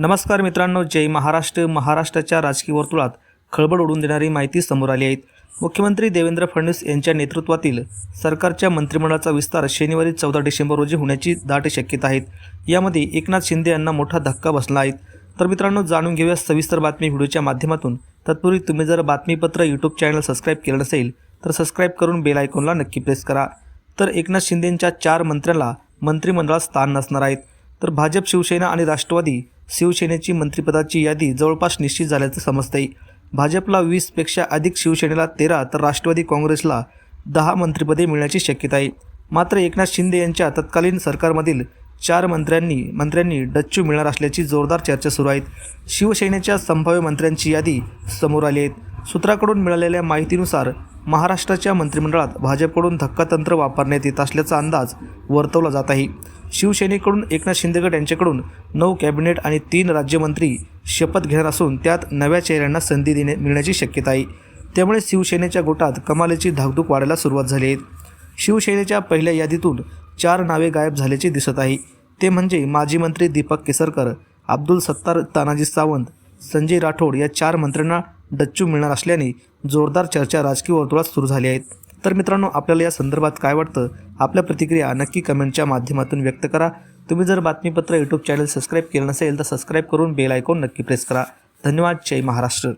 नमस्कार मित्रांनो जय महाराष्ट्र. महाराष्ट्राच्या राजकीय वर्तुळात खळबळ उडून देणारी माहिती समोर आली आहे. मुख्यमंत्री देवेंद्र फडणवीस यांच्या नेतृत्वातील सरकारच्या मंत्रिमंडळाचा विस्तार शनिवारी चौदा डिसेंबर रोजी होण्याची दाट शक्यता आहेत यामध्ये एकनाथ शिंदे यांना मोठा धक्का बसला आहे. तर मित्रांनो जाणून घेऊया सविस्तर बातमी व्हिडिओच्या माध्यमातून. तत्पूर्वी तुम्ही जर बातमीपत्र यूट्यूब चॅनल सबस्क्राईब केलं नसेल तर सबस्क्राईब करून बेल आयकॉनला नक्की प्रेस करा. तर एकनाथ शिंदेंच्या चार मंत्र्यांना मंत्रिमंडळात स्थान नसणार आहेत तर भाजप शिवसेना आणि राष्ट्रवादी शिवसेनेची मंत्रिपदाची यादी जवळपास निश्चित झाल्याचं समजतंय. भाजपला वीसपेक्षा अधिक शिवसेनेला तेरा तर राष्ट्रवादी काँग्रेसला दहा मंत्रिपदे मिळण्याची शक्यता आहे. मात्र एकनाथ शिंदे यांच्या तत्कालीन सरकारमधील चार मंत्र्यांनी मंत्र्यांनी डच्चू मिळणार असल्याची जोरदार चर्चा सुरू आहेत. शिवसेनेच्या संभाव्य मंत्र्यांची यादी समोर आली आहे. सूत्राकडून मिळालेल्या माहितीनुसार महाराष्ट्राच्या मंत्रिमंडळात भाजपकडून धक्कातंत्र वापरण्यात येत असल्याचा अंदाज वर्तवला जात आहे. शिवसेनेकडून एकनाथ शिंदेगड यांच्याकडून नऊ कॅबिनेट आणि तीन राज्यमंत्री शपथ घेणार असून त्यात नव्या चेहऱ्यांना संधी देणे मिळण्याची शक्यता आहे. त्यामुळे शिवसेनेच्या गोटात कमालीची धाकधूक वाढायला सुरुवात झाली आहे. शिवसेनेच्या पहिल्या यादीतून चार नावे गायब झाल्याचे दिसत आहे. ते म्हणजे माजी मंत्री दीपक केसरकर अब्दुल सत्तार तानाजी सावंत संजय राठोड या चार मंत्र्यांना डच्चू मिळणार असल्याने जोरदार चर्चा राजकीय वर्तुळात सुरू झाली आहेत तर मित्रांनो आपल्याला या संदर्भात काय वाटतं? आपल्या प्रतिक्रिया नक्की कमेंटच्या माध्यमातून व्यक्त करा. तुम्ही जर बातमीपत्र यूट्यूब चॅनल सबस्क्राईब केलं नसेल तर सबस्क्राईब करून बेल आयकॉन नक्की प्रेस करा. धन्यवाद. जय महाराष्ट्र.